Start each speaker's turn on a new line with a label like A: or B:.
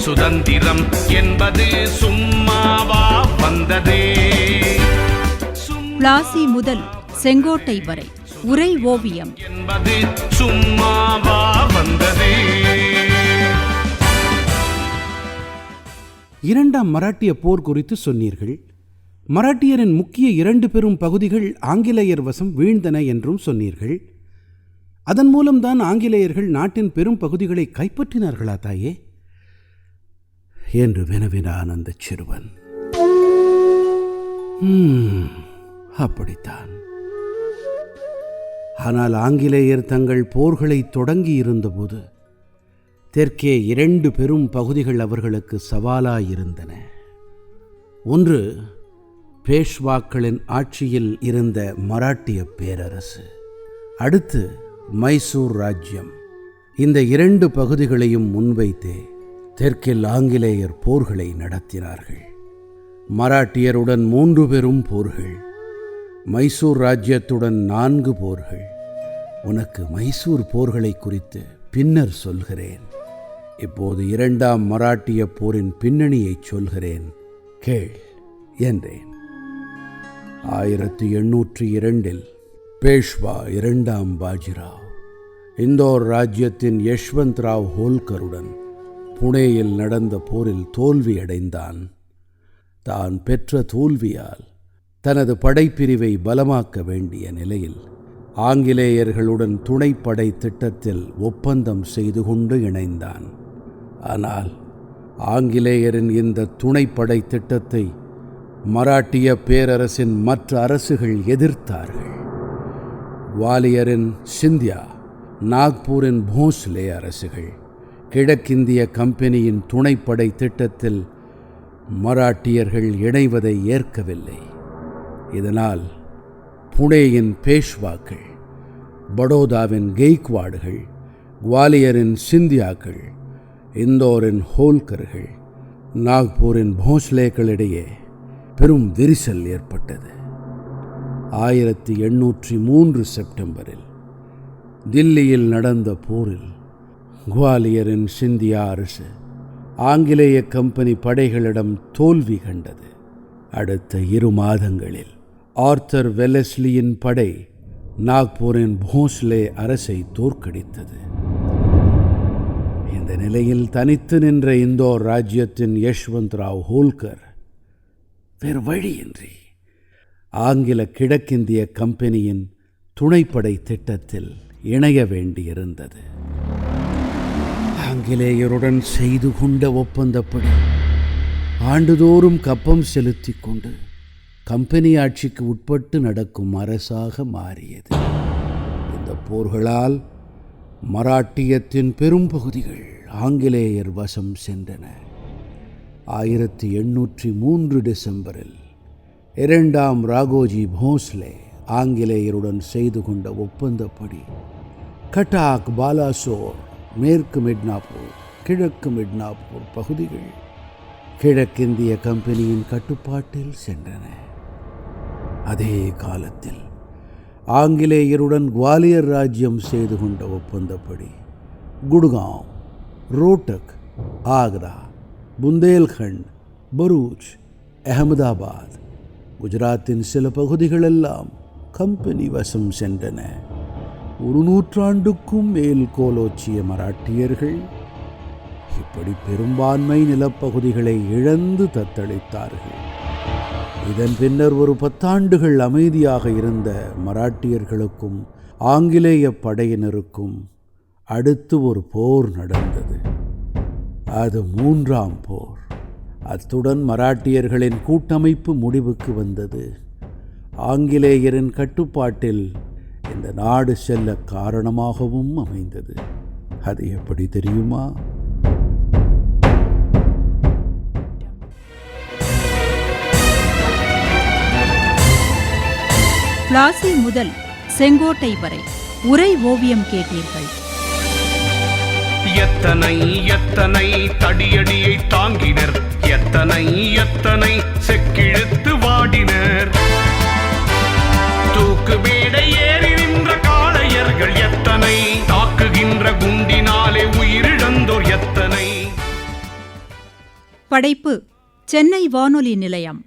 A: சுதந்திரம் என்பது சும்மாவா வந்ததே?
B: பிளாசி முதல் செங்கோட்டை வரை உரை ஓவியம்.
A: என்பது சும்மாவா வந்ததே?
C: இரண்டாம் மராட்டிய போர் குறித்து சொன்னீர்கள். மராட்டியரின் முக்கிய இரண்டு பெரும் பகுதிகள் ஆங்கிலேயர் வசம் வீழ்ந்தன என்றும் சொன்னீர்கள். அதன் மூலம்தான் ஆங்கிலேயர்கள் நாட்டின் பெரும் பகுதிகளை கைப்பற்றினார்களா தாயே? என்று வினவினான் அந்த சிறுவன். அப்படித்தான். ஆனால் ஆங்கிலேயர் தங்கள் போர்களை தொடங்கி இருந்தபோது தெற்கே இரண்டு பெரும் பகுதிகள் அவர்களுக்கு சவாலாயிருந்தன. ஒன்று பேஷ்வாக்களின் ஆட்சியில் இருந்த மராட்டிய பேரரசு. அடுத்து மைசூர் ராஜ்யம். இந்த இரண்டு பகுதிகளையும் முன்வைத்தே தெற்கில் ஆங்கிலேயர் போர்களை நடத்தினார்கள். மராட்டியருடன் மூன்று பெரும் போர்கள் மைசூர் ராஜ்யத்துடன் நான்கு போர்கள். உனக்கு மைசூர் போர்களை குறித்து பின்னர் சொல்கிறேன். இப்போது இரண்டாம் மராட்டிய போரின் பின்னணியைச் சொல்கிறேன். கேள் என்றேன். ஆயிரத்தி எண்ணூற்றி இரண்டில் பேஷ்வா இரண்டாம் பாஜிராவ் இந்தோர் ராஜ்யத்தின் யஷ்வந்த் ராவ் ஹோல்கருடன் புனேயில் நடந்த போரில் தோல்வியடைந்தான். தான் பெற்ற தோல்வியால் தனது படைப்பிரிவை பலமாக்க வேண்டிய நிலையில் ஆங்கிலேயர்களுடன் துணைப்படை திட்டத்தில் ஒப்பந்தம் செய்து கொண்டு இணைந்தான். ஆனால் ஆங்கிலேயரின் இந்த துணைப்படை திட்டத்தை மராட்டிய பேரரசின் மற்ற அரசுகள் எதிர்த்தார்கள். குவாலியரின் சிந்தியா நாக்பூரின் போஸ்லே அரசுகள் கிழக்கிந்திய கம்பெனியின் துணைப்படை திட்டத்தில் மராட்டியர்கள் இணைவதை ஏற்கவில்லை. இதனால் புனேயின் பேஷ்வாக்கள் படோதாவின் கெய்க்வாடுகள் குவாலியரின் சிந்தியாக்கள் இந்தோரின் ஹோல்கர்கள் நாக்பூரின் போஸ்லேக்களிடையே பெரும் விரிசல் ஏற்பட்டது. ஆயிரத்தி எண்ணூற்றி மூன்று செப்டம்பரில் தில்லியில் நடந்த போரில் குவாலியரின் சிந்தியா அரசு ஆங்கிலேய கம்பெனி படைகளிடம் தோல்வி கண்டது. அடுத்த இரு மாதங்களில் ஆர்த்தர் வெலஸ்லியின் படை நாக்பூரின் போஸ்லே அரசை தோற்கடித்தது. இந்த நிலையில் தனித்து நின்ற இந்தோர் ராஜ்யத்தின் யஷ்வந்த் ராவ் ஹோல்கர் வேறு வழியின்றி ஆங்கில கிழக்கிந்திய கம்பெனியின் துணைப்படை திட்டத்தில் இணைய வேண்டியிருந்தது. ஆங்கிலேயருடன் செய்து கொண்ட ஒப்பந்தப்படி ஆண்டுதோறும் கப்பம் செலுத்தி கொண்டு கம்பெனி ஆட்சிக்கு உட்பட்டு நடக்கும் அரசாக மாறியது. இந்த போர்களால் மராட்டியத்தின் பெரும்பகுதிகள் ஆங்கிலேயர் வசம் சென்றன. ஆயிரத்தி எண்ணூற்றி மூன்று டிசம்பரில் இரண்டாம் ராகோஜி போஸ்லே ஆங்கிலேயருடன் செய்து கொண்ட ஒப்பந்தப்படி கட்டாக் பாலாசோர் மேற்கு மிட்னாப்பூர் கிழக்கு மிட்னாப்பூர் பகுதிகள் கிழக்கிந்திய கம்பெனியின் கட்டுப்பாட்டில் சென்றன. அதே காலத்தில் ஆங்கிலேயருடன் குவாலியர் ராஜ்யம் செய்து கொண்ட ஒப்பந்தப்படி குடுகாம் ரோட்டக் ஆக்ரா புந்தேல்கண்ட் பரூச் அகமதாபாத் குஜராத்தின் சில பகுதிகளெல்லாம் கம்பெனி வசம் சென்றன. ஒரு நூற்றாண்டுக்கும் மேல் கோலோச்சிய மராட்டியர்கள் இப்படி பெரும்பான்மை நிலப்பகுதிகளை இழந்து தத்தளித்தார்கள். இதன் பின்னர் ஒரு பத்தாண்டுகள் அமைதியாக இருந்த மராட்டியர்களுக்கும் ஆங்கிலேய படையினருக்கும் அடுத்து ஒரு போர் நடந்தது. அது மூன்றாம் போர். அத்துடன் மராட்டியர்களின் கூட்டமைப்பு முடிவுக்கு வந்தது. ஆங்கிலேயரின் கட்டுப்பாட்டில் இந்த நாடு செல்ல காரணமாகவும் அமைந்தது. அது எப்படி தெரியுமா?
B: பிளாசி முதல் செங்கோட்டை வரை உரை ஓவியம் கேட்டீர்கள்.
A: எத்தனை எத்தனை தடியடியை தாங்கினர்
B: படைப்பு சென்னை வானொலி நிலையம்.